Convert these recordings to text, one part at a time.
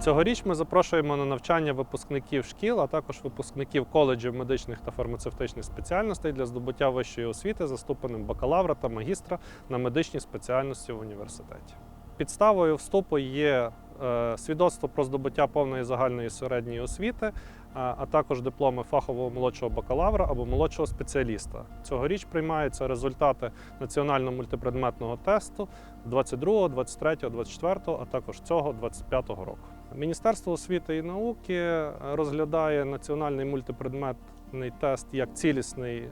Цьогоріч ми запрошуємо на навчання випускників шкіл, а також випускників коледжів медичних та фармацевтичних спеціальностей для здобуття вищої освіти за ступенем бакалавра та магістра на медичній спеціальності в університеті. Підставою вступу є е, свідоцтво про здобуття повної загальної середньої освіти, а а також дипломи фахового молодшого бакалавра або молодшого спеціаліста. Цьогоріч приймаються результати національного мультипредметного тесту 22, 23, 24, а також цього 25 року. Міністерство освіти і науки розглядає національний мультипредметний тест як цілісний е,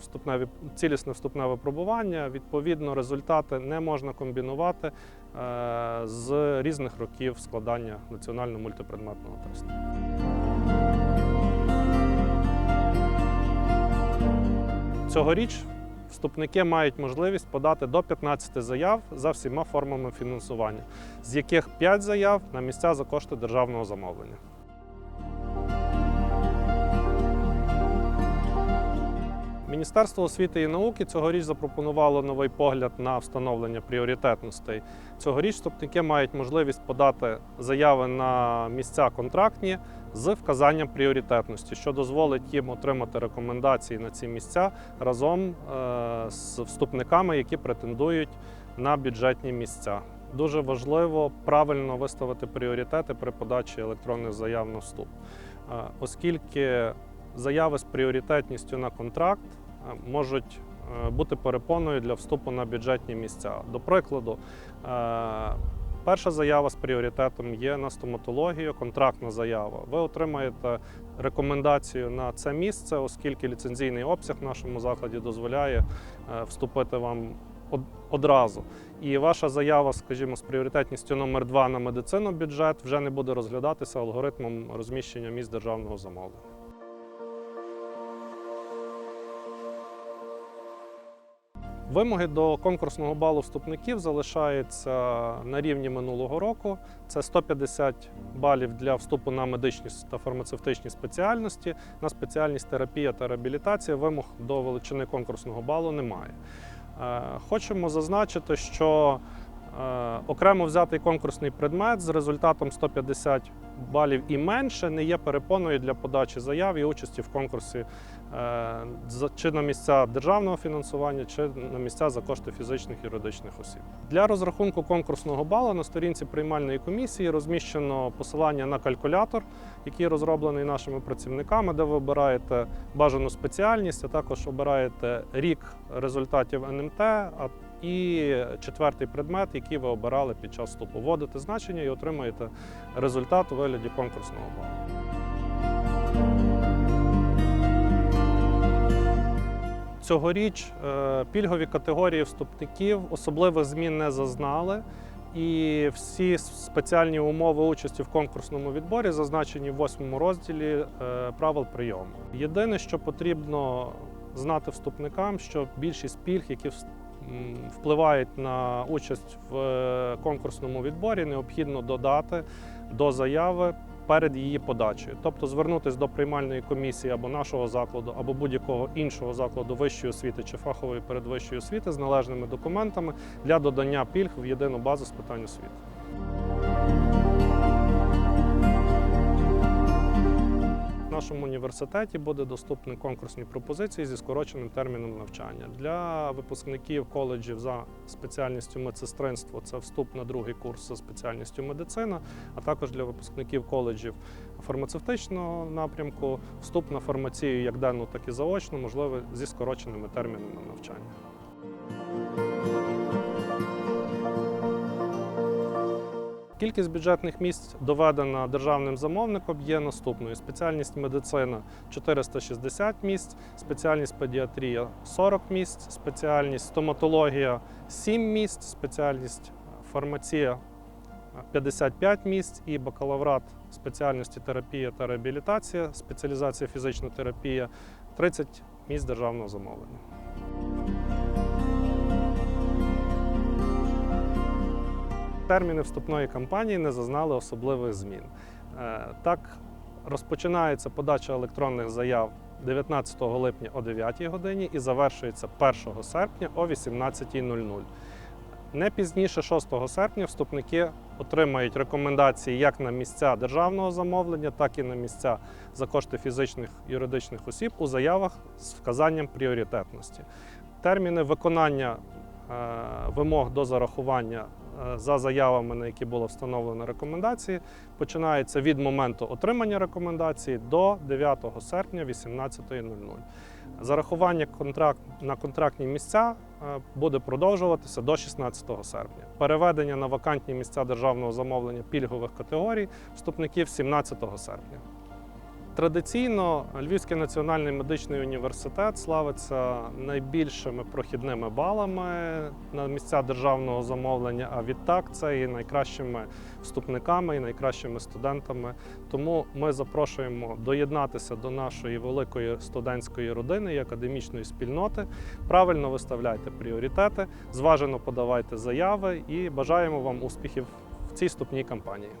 вступне, цілісне вступне випробування. Відповідно, результати не можна комбінувати е, з різних років складання національного мультипредметного тесту. Цьогоріч вступники мають можливість подати до 15 заяв за всіма формами фінансування, з яких 5 заяв на місця за кошти державного замовлення. Міністерство освіти і науки цьогоріч запропонувало новий погляд на встановлення пріоритетностей. Цьогоріч вступники мають можливість подати заяви на місця контрактні з вказанням пріоритетності, що дозволить їм отримати рекомендації на ці місця разом е, з вступниками, які претендують на бюджетні місця. Дуже важливо правильно виставити пріоритети при подачі електронних заяв на вступ, Е, оскільки заяви з пріоритетністю на контракт е, можуть бути перепоною для вступу на бюджетні місця. До прикладу, перша заява з пріоритетом є на стоматологію, контрактна заява. Ви отримаєте рекомендацію на це місце, оскільки ліцензійний обсяг в нашому закладі дозволяє е, вступити вам одразу. І ваша заява, скажімо, з пріоритетністю номер 2 на медицину бюджет вже не буде розглядатися алгоритмом розміщення місць державного замовлення. Вимоги до конкурсного балу вступників залишаються на рівні минулого року. Це 150 балів для вступу на медичні та фармацевтичні спеціальності. На спеціальність терапія та реабілітація вимог до величини конкурсного балу немає. Е, Хочемо зазначити, що окремо взятий конкурсний предмет з результатом 150 балів і менше не є перепоною для подачі заяв і участі в конкурсі е, чи на місця державного фінансування, чи на місця за кошти фізичних і юридичних осіб. Для розрахунку конкурсного балу на сторінці приймальної комісії розміщено посилання на калькулятор, який розроблений нашими працівниками, де ви обираєте бажану спеціальність, а також обираєте рік результатів НМТ і четвертий предмет, який ви обирали під час вступу. Вводите значення і отримаєте результат у вигляді конкурсного балу. Цьогоріч е, пільгові категорії вступників особливих змін не зазнали. І всі спеціальні умови участі в конкурсному відборі зазначені в восьмому розділі е, правил прийому. Єдине, що потрібно знати вступникам, що більшість пільг, які впливають на участь в е, конкурсному відборі, необхідно додати до заяви перед її подачею. Тобто звернутися до приймальної комісії або нашого закладу, або будь-якого іншого закладу вищої освіти чи фахової передвищої освіти з належними документами для додання пільг в єдину базу з питань освіти. Нашому університеті буде доступні конкурсні пропозиції зі скороченим терміном навчання для випускників коледжів за спеціальністю медсестринство. Це вступ на другий курс за спеціальністю медицина, а також для випускників коледжів фармацевтичного напрямку, вступ на фармацію як денну, так і заочну, можливо, зі скороченими термінами навчання. Кількість бюджетних місць доведена державним замовником є наступною: спеціальність медицина 460 місць, спеціальність педіатрія 40 місць, спеціальність стоматологія 7 місць, спеціальність фармація 55 місць і бакалаврат спеціальності терапія та реабілітація, спеціалізація фізична терапія 30 місць державного замовлення. Терміни вступної кампанії не зазнали особливих змін. Е, Так, розпочинається подача електронних заяв 19 липня о 9 годині і завершується 1 серпня о 18.00. Не пізніше 6 серпня вступники отримають рекомендації як на місця державного замовлення, так і на місця за кошти фізичних юридичних осіб у заявах з вказанням пріоритетності. Терміни виконання е, вимог до зарахування за заявами, на які було встановлено рекомендації, починаються від моменту отримання рекомендації до 9 серпня 18.00. Зарахування контракт на контрактні місця е, буде продовжуватися до 16 серпня. Переведення на вакантні місця державного замовлення пільгових категорій вступників 17 серпня. Традиційно Львівський національний медичний університет славиться найбільшими прохідними балами на місця державного замовлення. А відтак це і найкращими вступниками, і найкращими студентами. Тому ми запрошуємо доєднатися до нашої великої студентської родини і академічної спільноти. Правильно виставляйте пріоритети, зважено подавайте заяви і бажаємо вам успіхів в цій вступній кампанії.